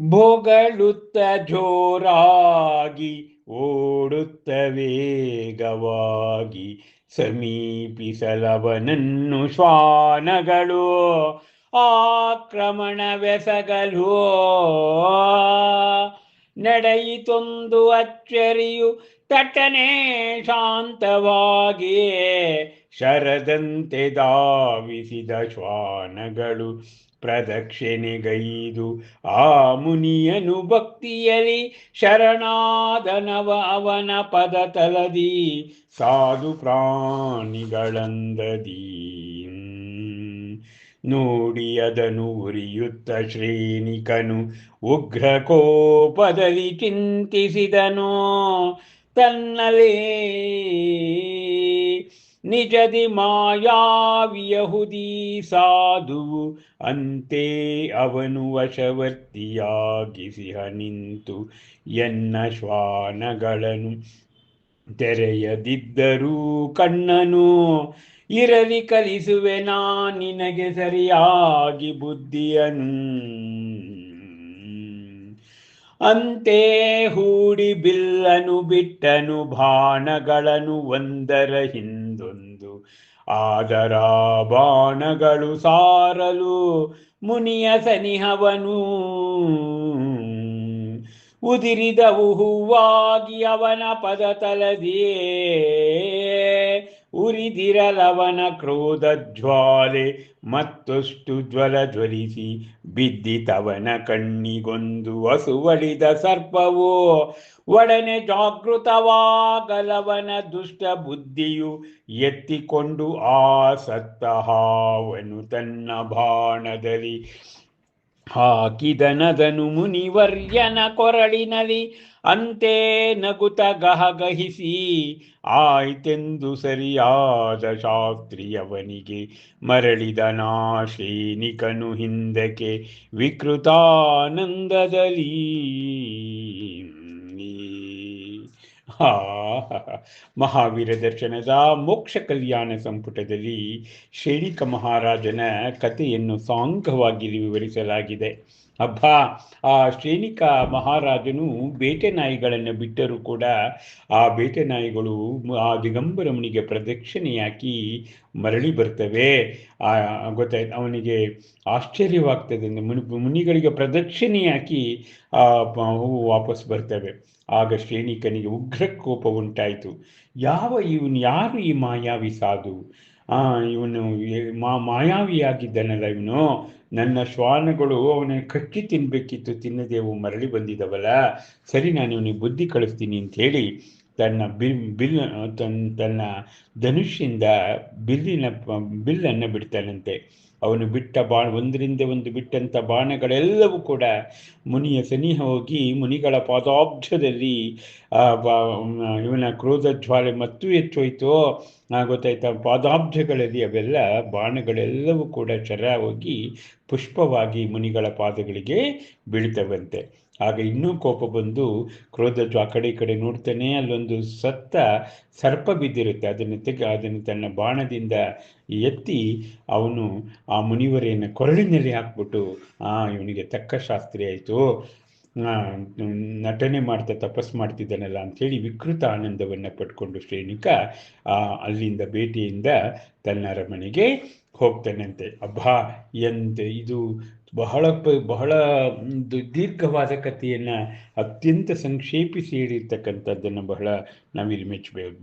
ಬೊಗಳುತ್ತ ಜೋರಾಗಿ ಓಡುತ್ತ ವೇಗವಾಗಿ ಸಮೀಪಿಸಲವನನ್ನು ಶ್ವಾನಗಳು ಆಕ್ರಮಣವೆಸಗಲು. ನಡೆಯಿತೊಂದು ಅಚ್ಚರಿಯು ತಟ್ಟನೆ ಶಾಂತವಾಗಿ ಶರದಂತೆ ದಾವಿಸಿದ ಶ್ವಾನಗಳು ಪ್ರದಕ್ಷಿಣೆಗೈದು, ಆ ಮುನಿಯನು ಭಕ್ತಿಯಲಿ ಶರಣಾದನವ ಅವನ ಪದ ತಲದಿ, ಸಾಧು ಪ್ರಾಣಿಗಳಂದದಿ ನೋಡಿ ಅದನು ಉರಿಯುತ್ತ ಶ್ರೇಣಿಕನು ಉಗ್ರ ಕೋಪದಲ್ಲಿ ಚಿಂತಿಸಿದನೋ ತನ್ನಲೇ ನಿಜದಿ ಮಾಯಾವಿಯಹುದಿ ಸಾಧು. ಅಂತೆ ಅವನು ವಶವರ್ತಿಯಾಗಿಸಿಹ ನಿಂತು ಎನ್ನ ಶ್ವಾನಗಳನ್ನು ತೆರೆಯದಿದ್ದರೂ ಕಣ್ಣನು ಇರಲಿ ಕಲಿಸುವೆ ನಾ ನಿನಗೆ ಸರಿಯಾಗಿ ಬುದ್ಧಿಯನು. ಅಂತೆ ಹೂಡಿ ಬಿಲ್ಲನು ಬಿಟ್ಟನು ಬಾಣಗಳನ್ನು ಒಂದರ ಹಿಂದೊಂದು ಆದರ ಬಾಣಗಳು ಸಾರಲು ಮುನಿಯ ಸನಿಹವನು. ಉದಿರಿದವು ಹೂವಾಗಿ ಅವನ ಪದ ತಲದಿಯೇ ಉರಿದಿರಲವನ ಕ್ರೋಧ ಜ್ವಾಲೆ ಮತ್ತಷ್ಟು ಜ್ವಲ ಜ್ವಲಿಸಿ ಬಿದ್ದಿತವನ ಕಣ್ಣಿಗೊಂದು ಹಸುವಳಿದ ಸರ್ಪವೋ? ಒಡನೆ ಜಾಗೃತವಾಗಲವನ ದುಷ್ಟ ಬುದ್ಧಿಯು ಎತ್ತಿಕೊಂಡು ಆ ಸತ್ತ ಹಾವನು ತನ್ನ ಬಾಣದಲ್ಲಿ ಹಾಕಿದನದನು ಮುನಿವರ್ಯನ ಕೊರಳಿನಲಿ ಅಂತೆ ನಗುತ ಗಹಗಹಿಸಿ ಆಯ್ತೆಂದು ಸರಿಯಾದ ಶಾಸ್ತ್ರಿಯವನಿಗೆ ಮರಳಿದ ನಾಶೇನಿಕನು ಹಿಂದಕ್ಕೆ ವಿಕೃತಾನಂದದಲ್ಲಿ. ಮಹಾವೀರ ದರ್ಶನದ ಮೋಕ್ಷ ಕಲ್ಯಾಣ ಸಂಪುಟದಲ್ಲಿ ಶ್ರೇಣಿಕ ಮಹಾರಾಜನ ಕಥೆಯನ್ನು ಸಾಂಗವಾಗಿ ವಿವರಿಸಲಾಗಿದೆ. ಹಬ್ಬ ಆ ಶ್ರೇಣಿಕ ಮಹಾರಾಜನು ಬೇಟೆ ನಾಯಿಗಳನ್ನು ಬಿಟ್ಟರೂ ಕೂಡ ಆ ಬೇಟೆ ನಾಯಿಗಳು ಆ ದಿಗಂಬರಮನಿಗೆ ಪ್ರದಕ್ಷಿಣೆ ಹಾಕಿ ಮರಳಿ ಬರ್ತವೆ. ಆ ಗೊತ್ತಾಯ್ತು ಅವನಿಗೆ ಆಶ್ಚರ್ಯವಾಗ್ತದೆ. ಮುನಿ, ಮುನಿಗಳಿಗೆ ಪ್ರದಕ್ಷಿಣೆ ಹಾಕಿ ಆ ವಾಪಸ್ ಬರ್ತವೆ. ಆಗ ಶ್ರೇಣಿಕನಿಗೆ ಉಗ್ರ ಕೋಪ ಉಂಟಾಯಿತು. ಯಾವ ಇವನು, ಯಾರು ಈ ಮಾಯಾವಿ ಸಾಧು? ಆ, ಇವನು ಮಾ, ಮಾಯಾವಿಯಾಗಿದ್ದಾನಲ್ಲ ಇವನು. ನನ್ನ ಶ್ವಾನಗಳು ಅವನ ಕಚ್ಚಿ ತಿನ್ಬೇಕಿತ್ತು ತಿನ್ನದೇವು ಮರಳಿ ಬಂದಿದ್ದವಲ್ಲ ಸರಿ, ನಾನು ಇವನಿಗೆ ಬುದ್ಧಿ ಕಳಿಸ್ತೀನಿ ಅಂತ ಹೇಳಿ ತನ್ನ ಬಿಲ್ ಬಿಲ್, ತನ್ನ ತನ್ನ ಧನುಷ್ಯಿಂದ ಬಿಲ್ಲಿನ, ಬಿಲ್ಲನ್ನು ಬಿಡ್ತಾನಂತೆ. ಅವನು ಬಿಟ್ಟ ಬಾಣ ಒಂದರಿಂದ ಒಂದು ಬಿಟ್ಟಂಥ ಬಾಣಗಳೆಲ್ಲವೂ ಕೂಡ ಮುನಿಯ ಸನಿಹ ಹೋಗಿ ಮುನಿಗಳ ಪಾದಾಬ್ಜದಲ್ಲಿ ಇವನ ಕ್ರೋಧ ಜ್ವಾಲೆ ಮತ್ತು ಹೆಚ್ಚೋಯ್ತು. ಗೊತ್ತಾಯ್ತಾ? ಪಾದಾಬ್ಜಗಳಲ್ಲಿ ಅವೆಲ್ಲ ಬಾಣಗಳೆಲ್ಲವೂ ಕೂಡ ಚರ ಹೋಗಿ ಪುಷ್ಪವಾಗಿ ಮುನಿಗಳ ಪಾದಗಳಿಗೆ ಬೀಳ್ತವಂತೆ. ಆಗ ಇನ್ನೂ ಕೋಪ ಬಂದು ಕ್ರೋಧಜ್ವ ಆ ಕಡೆ ಈ ಕಡೆ ನೋಡ್ತಾನೆ, ಅಲ್ಲೊಂದು ಸತ್ತ ಸರ್ಪ ಬಿದ್ದಿರುತ್ತೆ. ಅದನ್ನು ತೆಗೆ, ಅದನ್ನು ತನ್ನ ಬಾಣದಿಂದ ಎತ್ತಿ ಅವನು ಆ ಮುನಿವರೆಯನ್ನು ಕೊರಳಿನಲ್ಲಿ ಹಾಕ್ಬಿಟ್ಟು, ಆ, ಇವನಿಗೆ ತಕ್ಕ ಶಾಸ್ತ್ರಿ ಆಯಿತು. ನಟನೆ ಮಾಡ್ತಾ ತಪಸ್ ಮಾಡ್ತಿದ್ದಾನಲ್ಲ ಅಂಥೇಳಿ ವಿಕೃತ ಆನಂದವನ್ನು ಪಟ್ಕೊಂಡು ಶ್ರೇಣಿಕ ಅಲ್ಲಿಂದ ಭೇಟಿಯಿಂದ ತನ್ನ ಅರಮನೆಗೆ ಹೋಗ್ತಾನಂತೆ. ಅಬ್ಬಾ, ಎಂತ ಇದು ಬಹಳ ಬಹಳ ದೀರ್ಘವಾದ ಕಥೆಯನ್ನು ಅತ್ಯಂತ ಸಂಕ್ಷೇಪಿಸಿ ಹೇಳಿರ್ತಕ್ಕಂಥದ್ದನ್ನು ಬಹಳ ನಾವಿಲ್ಲಿ ಮೆಚ್ಚಬೇಕು